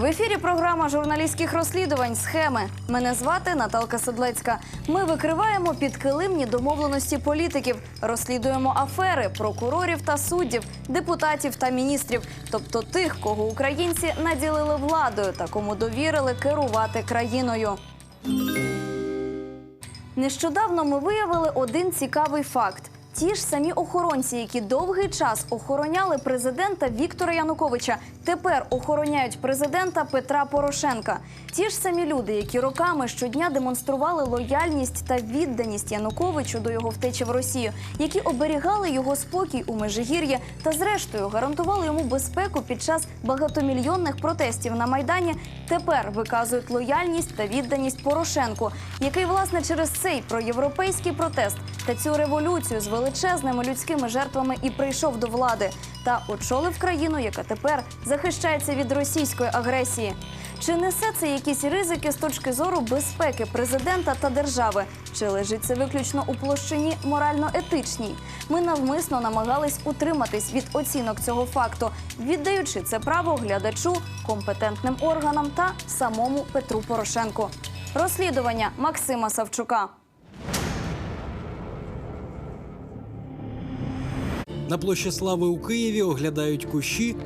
В ефірі. Програма журналістських розслідувань схеми. Мене звати Наталка Седлецька. Ми викриваємо підкилимні домовленості політиків, розслідуємо афери прокурорів та суддів, депутатів та міністрів, тобто тих, кого українці наділили владою та кому довірили керувати країною. Нещодавно ми виявили один цікавий факт. Ті ж самі охоронці, які довгий час охороняли президента Віктора Януковича, тепер охороняють президента Петра Порошенка. Ті ж самі люди, які роками щодня демонстрували лояльність та відданість Януковичу до його втечі в Росію, які оберігали його спокій у Межигір'ї та, зрештою, гарантували йому безпеку під час багатомільйонних протестів на майдані, тепер виказують лояльність та відданість Порошенку, який власне через цей проєвропейський протест та цю революцію з величезними людськими жертвами і прийшов до влади та очолив країну, яка тепер захищається від російської агресії. Чи несе це якісь ризики з точки зору безпеки президента та держави? Чи лежить це виключно у площині морально-етичній? Ми навмисно намагались утриматись від оцінок цього факту, віддаючи це право глядачу, компетентним органам та самому Петру Порошенку. Розслідування Максима Савчука. На площі Слави у Києві оглядають кущі.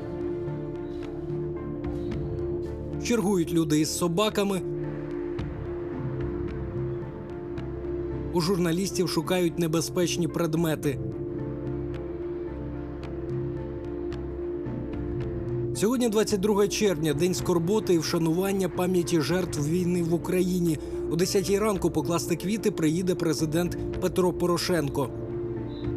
Чергують люди із собаками. У журналістів шукають небезпечні предмети. Сьогодні 22 червня, день скорботи і вшанування пам'яті жертв війни в Україні. О 10 ранку покласти квіти приїде президент Петро Порошенко.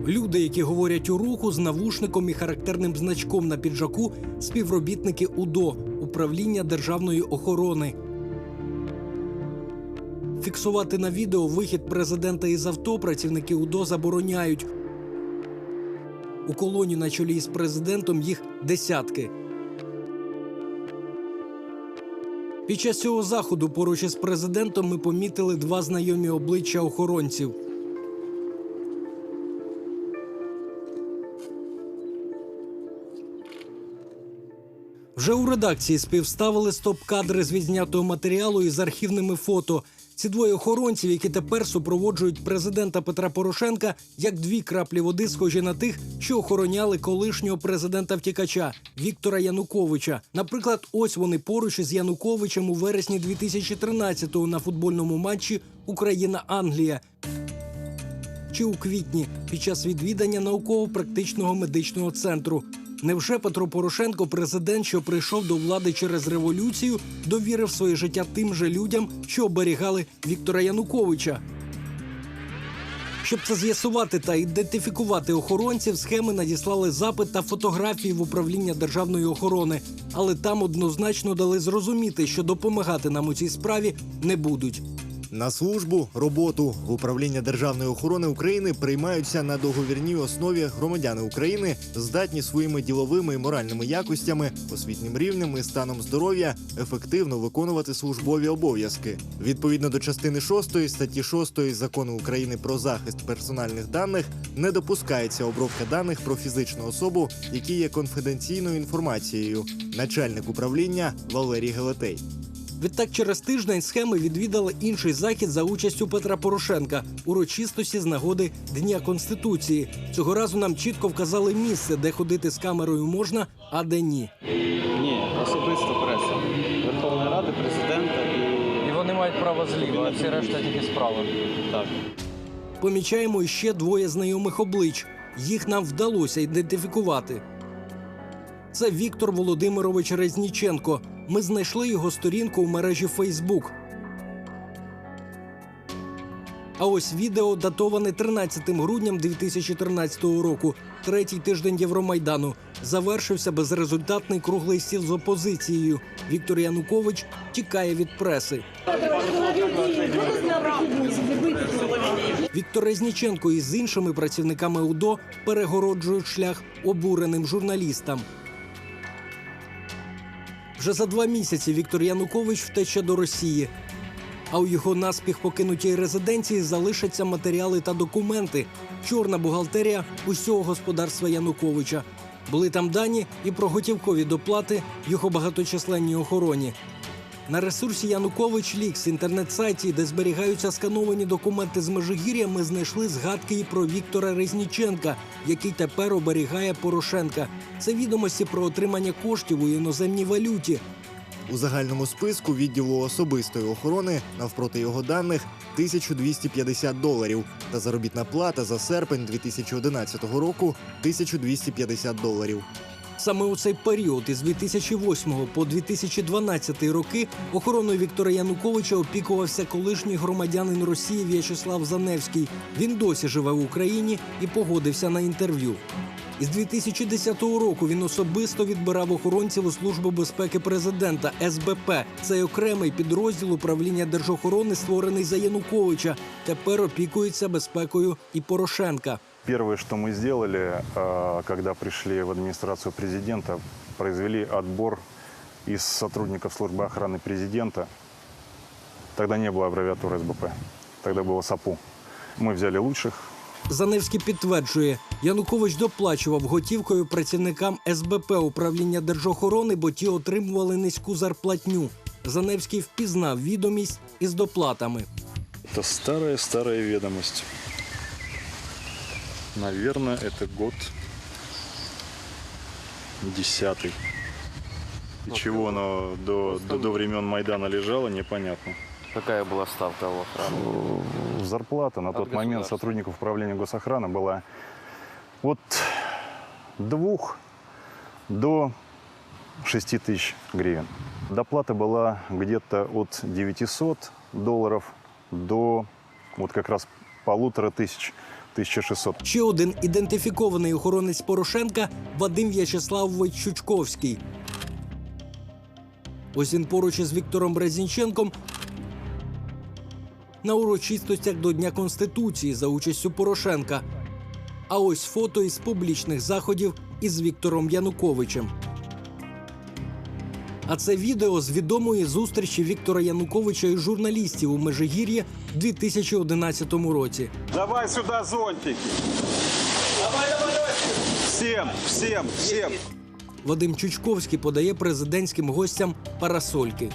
Люди, які говорять у руху з навушником і характерним значком на піджаку, співробітники УДО управління державної охорони. Фіксувати на відео вихід президента із авто працівники УДО забороняють. У колоні на чолі з президентом їх десятки. Під час цього заходу поруч із президентом ми помітили два знайомі обличчя охоронців. Вже у редакції співставили стоп-кадри з відзнятого матеріалу із архівними фото. Ці двоє охоронців, які тепер супроводжують президента Петра Порошенка, як дві краплі води, схожі на тих, що охороняли колишнього президента втікача Віктора Януковича. Наприклад, ось вони поруч із Януковичем у вересні 2013-го на футбольному матчі Україна-Англія. Чи у квітні під час відвідання науково-практичного медичного центру. Невже Петро Порошенко, президент, що прийшов до влади через революцію, довірив своє життя тим же людям, що оберігали Віктора Януковича? Щоб це з'ясувати та ідентифікувати охоронців, схеми надіслали запит та фотографії в управління державної охорони, але там однозначно дали зрозуміти, що допомагати нам у цій справі не будуть. На службу, роботу в управління державної охорони України приймаються на договірній основі громадяни України, здатні своїми діловими і моральними якостями, освітнім рівнем і станом здоров'я ефективно виконувати службові обов'язки. Відповідно до частини 6 статті 6 закону України про захист персональних даних не допускається обробка даних про фізичну особу, які є конфіденційною інформацією. Начальник управління Валерій Гелетей. Відтак, через тиждень схеми відвідали інший захід за участю Петра Порошенка урочистості з нагоди Дня Конституції. Цього разу нам чітко вказали місце, де ходити з камерою можна, а де ні. Ні, особисто преса. Верховної Ради, президента і І вони мають право зліва, а всі решта тільки справа. так. Помічаємо іще двоє знайомих облич. Їх нам вдалося ідентифікувати. Це Віктор Володимирович Резніченко. Ми знайшли його сторінку у мережі Фейсбук. А ось відео датоване 13 грудням 2013 року. Третій тиждень Євромайдану завершився безрезультатний круглий стіл з опозицією. Віктор Янукович тікає від преси. Віктор Резніченко із іншими працівниками УДО перегороджують шлях обуреним журналістам. Вже за два місяці Віктор Янукович втече до Росії. А у його наспіх покинутій резиденції залишаться матеріали та документи. Чорна бухгалтерія усього господарства Януковича. Були там дані і про готівкові доплати його багаточисленній охороні. На ресурсі Янукович Лікс, інтернет-сайті, де зберігаються скановані документи з Межигір'я, ми знайшли згадки і про Віктора Резніченка, який тепер оберігає Порошенка. Це відомості про отримання коштів у іноземній валюті. У загальному списку відділу особистої охорони навпроти його даних 1250 доларів та заробітна плата за серпень 2011 року 1250 доларів. Саме у цей період із 2008 по 2012 роки охороною Віктора Януковича опікувався колишній громадянин Росії В'ячеслав Заневський. Він досі живе в Україні і погодився на інтерв'ю. Із 2010 року він особисто відбирав охоронців у службу безпеки президента СБП. Цей окремий підрозділ управління держохорони, створений за Януковича. Тепер опікується безпекою і Порошенка. Первое, что мы сделали, э, когда пришли в администрацию президента, произвели отбор из сотрудников службы охраны президента. Тогда не было аббревиатуры СБП, тогда было САПУ. Мы взяли лучших, Заневський підтверджує, Янукович доплачував готівкою працівникам СБП управління держохорони, бо ті отримували низьку зарплатню. Заневський впізнав відомість із доплатами. Это старая-старая ведомость. Наверное, это год десятый. И чего оно до, до, до времен Майдана лежало, непонятно. Какая была ставка у охраны? Зарплата на От тот момент сотрудников управления госохраны была от двух до 6 тысяч гривен. Доплата была где-то от 900 долларов до вот как раз полутора тысяч, 1600. Ще один ідентифікований охоронець Порошенка Вадим В'ячеславович Чучковський. Ось він поруч із Віктором Брезінченком на урочистостях до Дня Конституції за участю Порошенка. А ось фото із публічних заходів із Віктором Януковичем. А це відео з відомої зустрічі Віктора Януковича і журналістів у Межигір'ї в 2011 році. Давай сюда зонтики. Давай, давай, давай. Всем, всем, всем. Вадим Чучковський подає президентським гостям парасольки.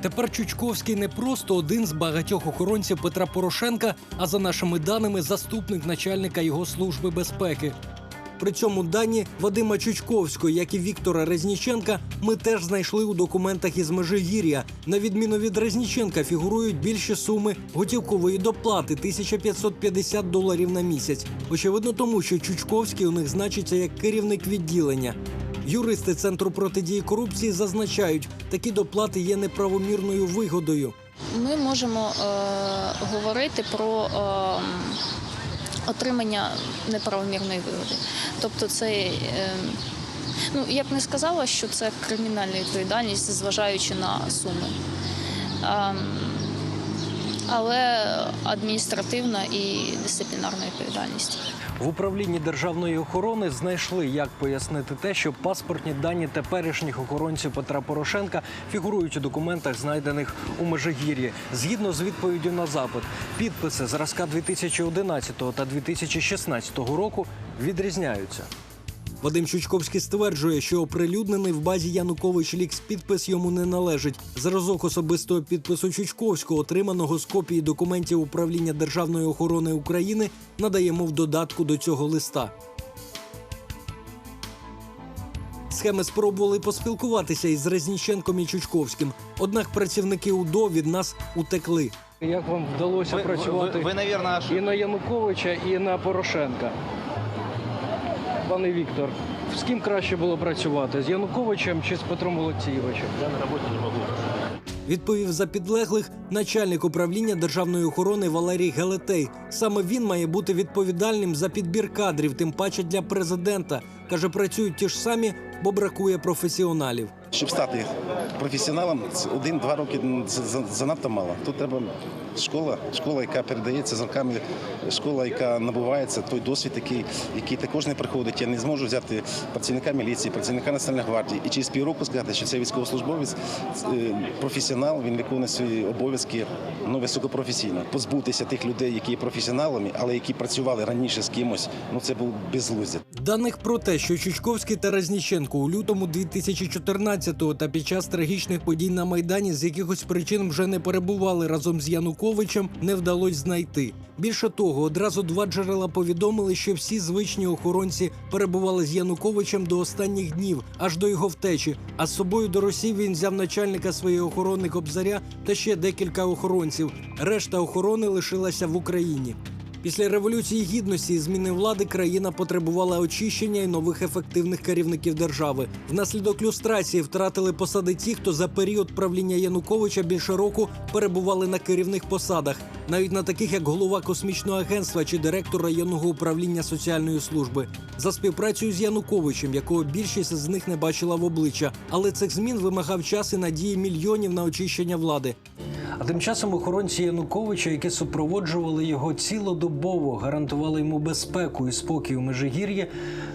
Тепер Чучковський не просто один з багатьох охоронців Петра Порошенка, а за нашими даними, заступник начальника його служби безпеки. При цьому дані Вадима Чучковського, як і Віктора Резніченка, ми теж знайшли у документах із Межигір'я. На відміну від Резніченка, фігурують більші суми готівкової доплати 1550 доларів на місяць. Очевидно, тому що Чучковський у них значиться як керівник відділення. Юристи Центру протидії корупції зазначають, такі доплати є неправомірною вигодою. Ми можемо е, говорити про е, отримання неправомірної вигоди. Тобто, це е, ну я б не сказала, що це кримінальна відповідальність, зважаючи на суми. Е, але адміністративна і дисциплінарна відповідальність. В управлінні державної охорони знайшли, як пояснити те, що паспортні дані теперішніх охоронців Петра Порошенка фігурують у документах, знайдених у Межигір'ї. Згідно з відповіддю на запит, підписи зразка 2011 та 2016 року відрізняються. Вадим Чучковський стверджує, що оприлюднений в базі Янукович Лікс підпис йому не належить. Зразок особистого підпису Чучковського, отриманого з копії документів управління Державної охорони України, надаємо в додатку до цього листа. Схеми спробували поспілкуватися із Резніченком і Чучковським. Однак працівники УДО від нас утекли. Як вам вдалося працювати ви, наверное, і на Януковича, і на Порошенка? Пане Віктор, з ким краще було працювати? З Януковичем чи з Петром Олексійовичем? Я на роботі не можу. Відповів за підлеглих начальник управління державної охорони Валерій Гелетей. Саме він має бути відповідальним за підбір кадрів, тим паче для президента. Каже, працюють ті ж самі, бо бракує професіоналів. Щоб стати професіоналом, один-два роки занадто мало. Тут треба школа, школа, яка передається з роками, школа, яка набувається, той досвід, який, який також не приходить. Я не зможу взяти працівника міліції, працівника Національної гвардії і через півроку сказати, що цей військовослужбовець е, професіонал, він виконує свої обов'язки ну, високопрофесійно. Позбутися тих людей, які є професіоналами, але які працювали раніше з кимось, ну це був безглуздя. Даних про те, що Чучковський та Разніченко у лютому 2014-го та під час трагічних подій на майдані з якихось причин вже не перебували разом з Януковичем, не вдалося знайти. Більше того, одразу два джерела повідомили, що всі звичні охоронці перебували з Януковичем до останніх днів, аж до його втечі. А з собою до Росії він взяв начальника своєї охорони Кобзаря та ще декілька охоронців. Решта охорони лишилася в Україні. Після революції гідності і зміни влади країна потребувала очищення і нових ефективних керівників держави. Внаслідок люстрації втратили посади ті, хто за період правління Януковича більше року перебували на керівних посадах, навіть на таких як голова космічного агентства чи директор районного управління соціальної служби. За співпрацею з Януковичем, якого більшість з них не бачила в обличчя, але цих змін вимагав час і надії мільйонів на очищення влади. А тим часом охоронці Януковича, які супроводжували його цілодобово, гарантували йому безпеку і спокій у Межигір'ї,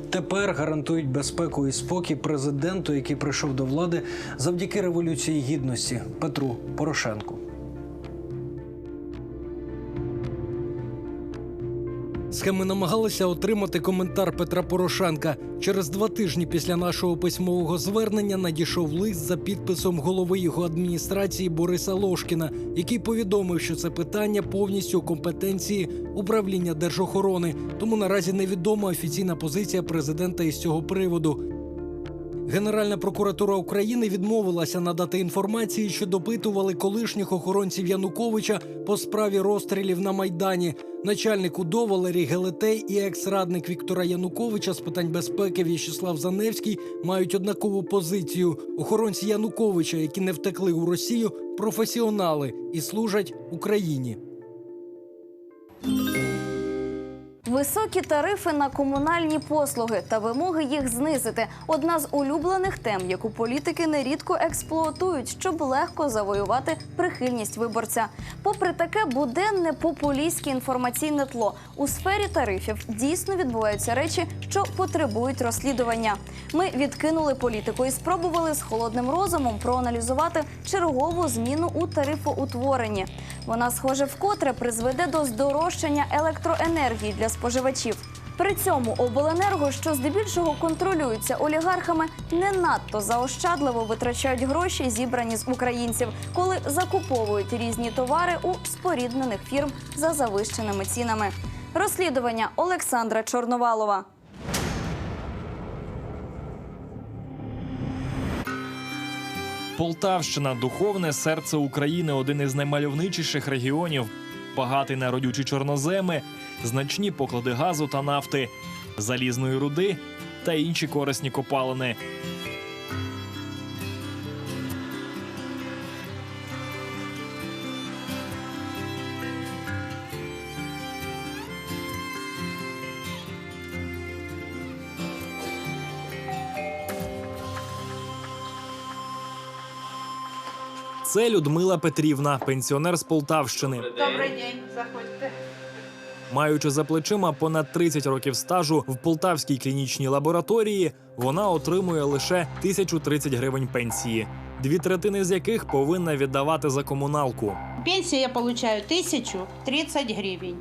тепер гарантують безпеку і спокій президенту, який прийшов до влади завдяки революції гідності Петру Порошенку. Схеми намагалися отримати коментар Петра Порошенка. Через два тижні після нашого письмового звернення надійшов лист за підписом голови його адміністрації Бориса Лошкіна, який повідомив, що це питання повністю у компетенції управління держохорони. Тому наразі невідома офіційна позиція президента із цього приводу. Генеральна прокуратура України відмовилася надати інформації, що допитували колишніх охоронців Януковича по справі розстрілів на майдані. Начальник УДО Валерій Гелетей і екс-радник Віктора Януковича з питань безпеки В'ячеслав Заневський мають однакову позицію. Охоронці Януковича, які не втекли у Росію, професіонали і служать Україні. Високі тарифи на комунальні послуги та вимоги їх знизити одна з улюблених тем, яку політики нерідко експлуатують, щоб легко завоювати прихильність виборця. Попри таке буденне популістське інформаційне тло у сфері тарифів дійсно відбуваються речі, що потребують розслідування. Ми відкинули політику і спробували з холодним розумом проаналізувати чергову зміну у тарифоутворенні. Вона, схоже, вкотре призведе до здорожчання електроенергії для споживачів. При цьому обленерго, що здебільшого контролюються олігархами, не надто заощадливо витрачають гроші, зібрані з українців, коли закуповують різні товари у споріднених фірм за завищеними цінами. Розслідування Олександра Чорновалова. Полтавщина духовне серце України, один із наймальовничіших регіонів, багатий на родючі чорноземи, значні поклади газу та нафти, залізної руди та інші корисні копалини. Це Людмила Петрівна, пенсіонер з Полтавщини. Добрий день, заходьте. Маючи за плечима понад 30 років стажу в полтавській клінічній лабораторії, вона отримує лише 1030 гривень пенсії, дві третини з яких повинна віддавати за комуналку. Пенсию я получаю 1030 гривен.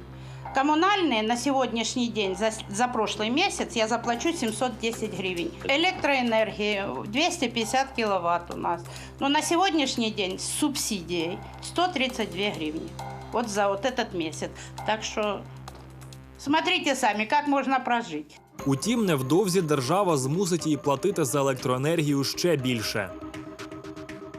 Коммунальные на сегодняшний день, за, за прошлый месяц, я заплачу 710 гривен. Электроэнергии 250 киловатт у нас. Но на сегодняшний день с субсидией 132 гривни. Вот за вот этот месяц. Так что смотрите сами, как можно прожить. Утім, невдовзі держава змусить її платити за електроенергію ще більше.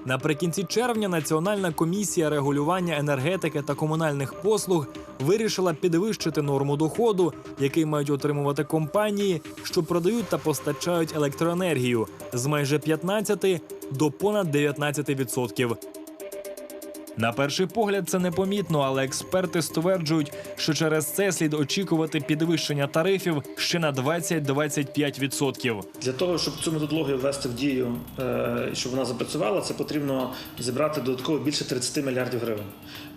Наприкінці червня Національна комісія регулювання енергетики та комунальних послуг вирішила підвищити норму доходу, який мають отримувати компанії, що продають та постачають електроенергію з майже 15 до понад 19%. На перший погляд це непомітно, але експерти стверджують, що через це слід очікувати підвищення тарифів ще на 20-25%. Для того, щоб цю методологію ввести в дію, е, щоб вона запрацювала, це потрібно зібрати додатково більше 30 мільярдів гривень.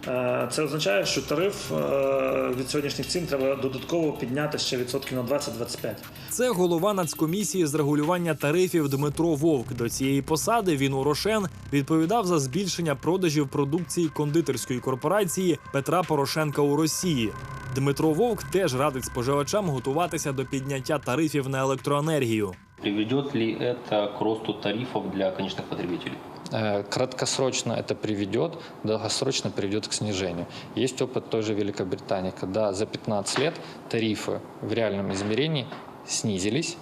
Е, Це означає, що тариф е, від сьогоднішніх цін треба додатково підняти ще відсотків на 20-25. Це голова Нацкомісії з регулювання тарифів Дмитро Вовк. До цієї посади він у Рошен відповідав за збільшення продажів продукції кондитерської корпорації Петра Порошенка у Росії. Дмитро Вовк теж радить споживачам готуватися до підняття тарифів на електроенергію. Приведет ли это к росту тарифов для конечных потребителей? Э, Краткосрочно это приведет, долгосрочно приведет к снижению. Есть опыт той же Великобритании, когда за 15 лет тарифы в реальном измерении снизились,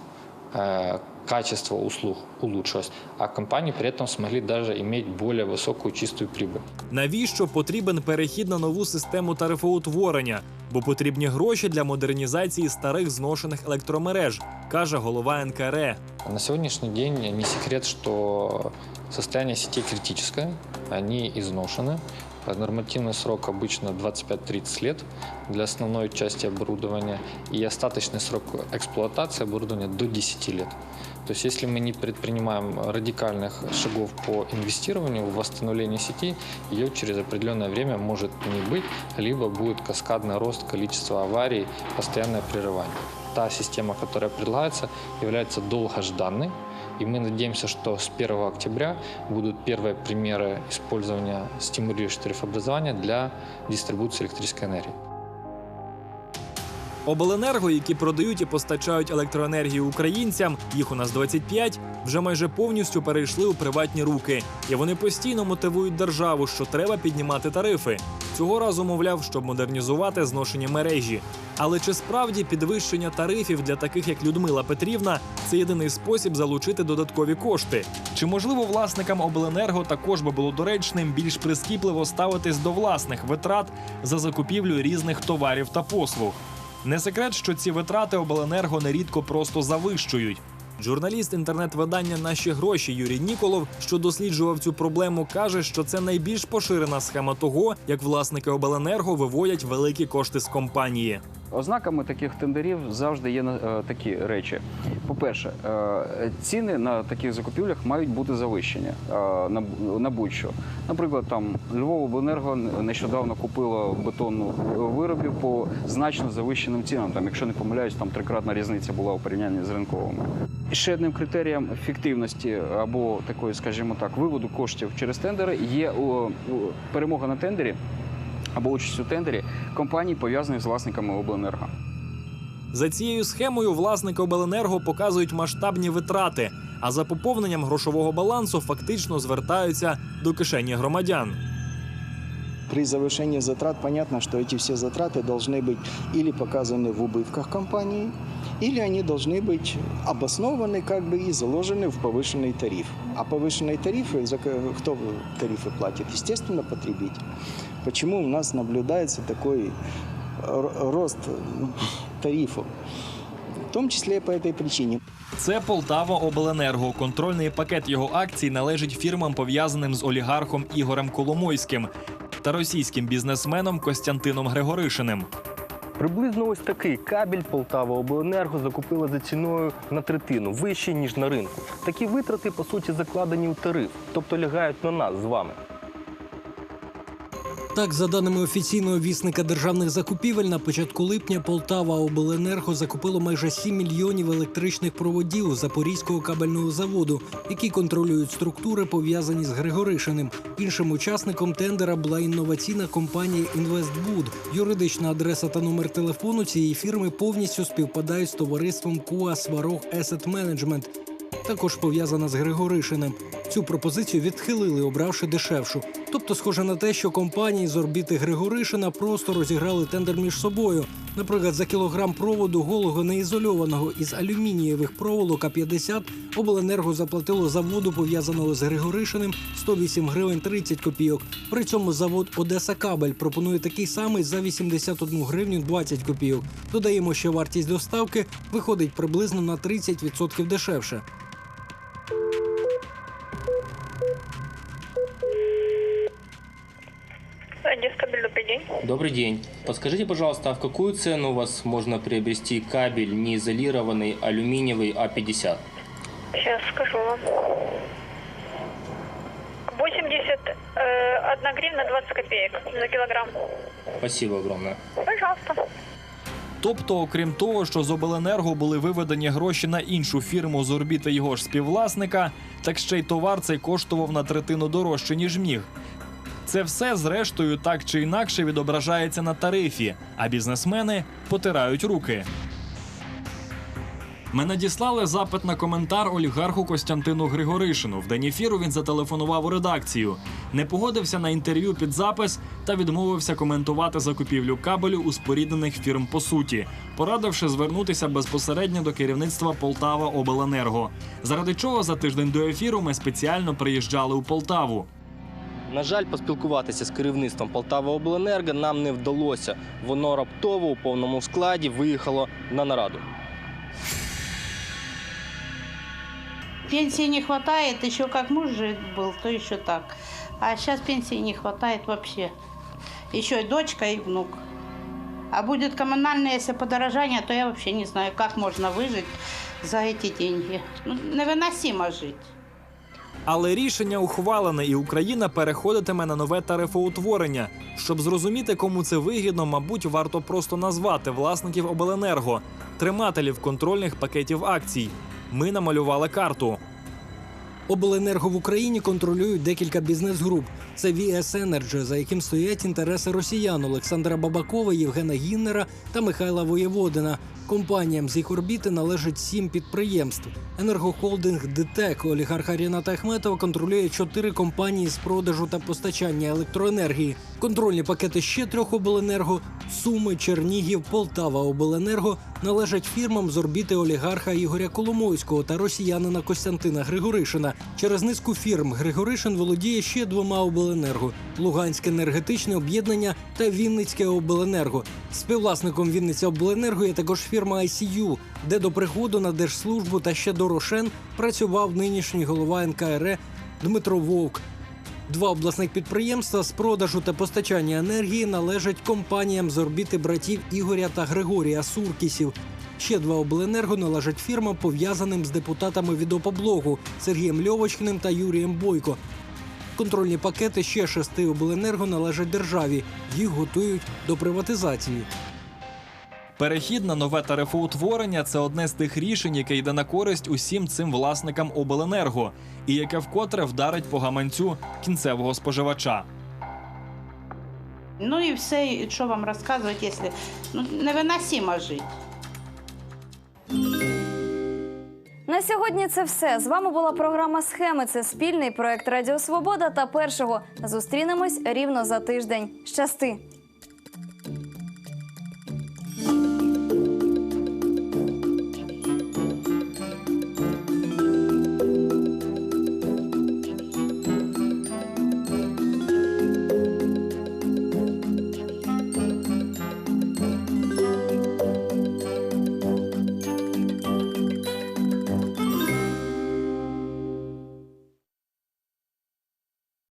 э, качество услуг улучшилось, а компании при этом смогли даже иметь более высокую чистую прибыль. Навіщо потрібен перехід на нову систему тарифоутворення? Бо потрібні гроші для модернізації старих зношених електромереж, каже голова НКРЕ. На сегодняшний день не секрет, что состояние сетей критическое, они изношены. Нормативный срок обычно 25-30 лет для основной части оборудования и остаточный срок эксплуатации оборудования до 10 лет. То есть если мы не предпринимаем радикальных шагов по инвестированию в восстановление сети, ее через определенное время может не быть, либо будет каскадный рост количества аварий, постоянное прерывание. Та система, которая предлагается, является долгожданной, и мы надеемся, что с 1 октября будут первые примеры использования стимулирующего тарифообразования для дистрибуции электрической энергии. Обленерго, які продають і постачають електроенергію українцям, їх у нас 25, вже майже повністю перейшли у приватні руки. І вони постійно мотивують державу, що треба піднімати тарифи. Цього разу мовляв, щоб модернізувати зношені мережі. Але чи справді підвищення тарифів для таких, як Людмила Петрівна, це єдиний спосіб залучити додаткові кошти? Чи можливо власникам обленерго також би було доречним більш прискіпливо ставитись до власних витрат за закупівлю різних товарів та послуг? Не секрет, що ці витрати обленерго нерідко просто завищують. Журналіст інтернет-видання Наші гроші Юрій Ніколов, що досліджував цю проблему, каже, що це найбільш поширена схема того, як власники обленерго виводять великі кошти з компанії. Ознаками таких тендерів завжди є е, такі речі. По-перше, е, ціни на таких закупівлях мають бути завищені е, на, будь-що. Наприклад, там Львовобленерго нещодавно купило бетонну виробів по значно завищеним цінам. Там, якщо не помиляюсь, там трикратна різниця була у порівнянні з ринковими. Ще одним критерієм ефективності або такої, скажімо так, виводу коштів через тендери є перемога на тендері або участь у тендері компаній, пов'язаних з власниками обленерго. За цією схемою власники обленерго показують масштабні витрати, а за поповненням грошового балансу фактично звертаються до кишені громадян. При завершении затрат понятно, что эти все затраты должны быть или показаны в убытках компании, или они должны быть обоснованы как бы и заложены в повышенный тариф. А повышенные тарифы, за ко- кто тарифы платит? Естественно, потребитель. Почему у нас наблюдается такой рост ну, тарифов? В том числе и по этой причине. Це Полтава Обленерго. Контрольний пакет його акцій належить фірмам, пов'язаним з олігархом Ігорем Коломойським та російським бізнесменом Костянтином Григоришиним. Приблизно ось такий кабель Полтава Обленерго закупила за ціною на третину вище ніж на ринку. Такі витрати по суті закладені у тариф, тобто лягають на нас з вами. Так, за даними офіційного вісника державних закупівель, на початку липня Полтава Обленерго закупило майже 7 мільйонів електричних проводів у Запорізького кабельного заводу, які контролюють структури, пов'язані з Григоришиним. Іншим учасником тендера була інноваційна компанія Інвестбуд. Юридична адреса та номер телефону цієї фірми повністю співпадають з товариством Куа Сварог Asset Management, також пов'язана з Григоришиним. Цю пропозицію відхилили, обравши дешевшу. Тобто, схоже на те, що компанії з орбіти Григоришина просто розіграли тендер між собою. Наприклад, за кілограм проводу голого неізольованого із алюмінієвих проволок А50 обленерго заплатило заводу, пов'язаного з Григоришиним, 108 гривень 30 копійок. При цьому завод Одеса Кабель пропонує такий самий за 81 гривню 20 копійок. Додаємо, що вартість доставки виходить приблизно на 30% дешевше. Лескабель, добрый день. Добрый день. Подскажите, пожалуйста, а в какую цену у вас можно приобрести кабель неизолированный алюминиевый А А50? Сейчас скажу вам. 81 гривна 20 копеек за килограмм. Спасибо огромное. Пожалуйста. Тобто, окрім того, що з обленерго були виведені гроші на іншу фірму з орбіти його ж співвласника, так ще й товар цей коштував на третину дорожче, ніж міг. Це все, зрештою, так чи інакше відображається на тарифі, а бізнесмени потирають руки. Ми надіслали запит на коментар олігарху Костянтину Григоришину. В день ефіру він зателефонував у редакцію, не погодився на інтерв'ю під запис та відмовився коментувати закупівлю кабелю у споріднених фірм по суті, порадивши звернутися безпосередньо до керівництва Полтава Обленерго. Заради чого за тиждень до ефіру ми спеціально приїжджали у Полтаву. На жаль, поспілкуватися з керівництвом Полтава Обленерго нам не вдалося. Воно раптово у повному складі виїхало на нараду. Пенсии не хватает, еще как муж жив был, то еще так. А сейчас пенсии не хватает вообще. Еще и дочка, и внук. А будет коммунальное, если подорожание, то я вообще не знаю, как можно выжить за эти деньги. Ну, невыносимо жить. Але рішення ухвалене, і Україна переходитиме на нове тарифоутворення. Щоб зрозуміти, кому це вигідно, мабуть, варто просто назвати власників обленерго, тримателів контрольних пакетів акцій. Ми намалювали карту. Обленерго в Україні контролюють декілька бізнес-груп. Це VS Energy, за яким стоять інтереси росіян Олександра Бабакова, Євгена Гіннера та Михайла Воєводина. Компаніям з їх орбіти належить сім підприємств. Енергохолдинг ДТЕК олігарха Ріната Ахметова контролює чотири компанії з продажу та постачання електроенергії. Контрольні пакети ще трьох обленерго Суми, Чернігів, Полтава Обленерго належать фірмам з орбіти олігарха Ігоря Коломойського та росіянина Костянтина Григоришина. Через низку фірм Григоришин володіє ще двома обленерго: Луганське енергетичне об'єднання та Вінницьке обленерго. Співвласником Вінниця обленерго є також фірма ICU, де до приходу на держслужбу та ще до Рошен працював нинішній голова НКРЕ Дмитро Вовк. Два обласних підприємства з продажу та постачання енергії належать компаніям з орбіти братів Ігоря та Григорія Суркісів. Ще два обленерго належать фірмам, пов'язаним з депутатами від опоблогу Сергієм Льовочкиним та Юрієм Бойко. Контрольні пакети ще шести обленерго належать державі. Їх готують до приватизації. Перехід на нове тарифоутворення це одне з тих рішень, яке йде на користь усім цим власникам обленерго, і яке вкотре вдарить по гаманцю кінцевого споживача. Ну и все, и что вам рассказывать, если ну, невыносимо жить. На сьогодні це все. З вами була програма Схеми. Це спільний проект Радіо Свобода та першого. Зустрінемось рівно за тиждень. Щасти!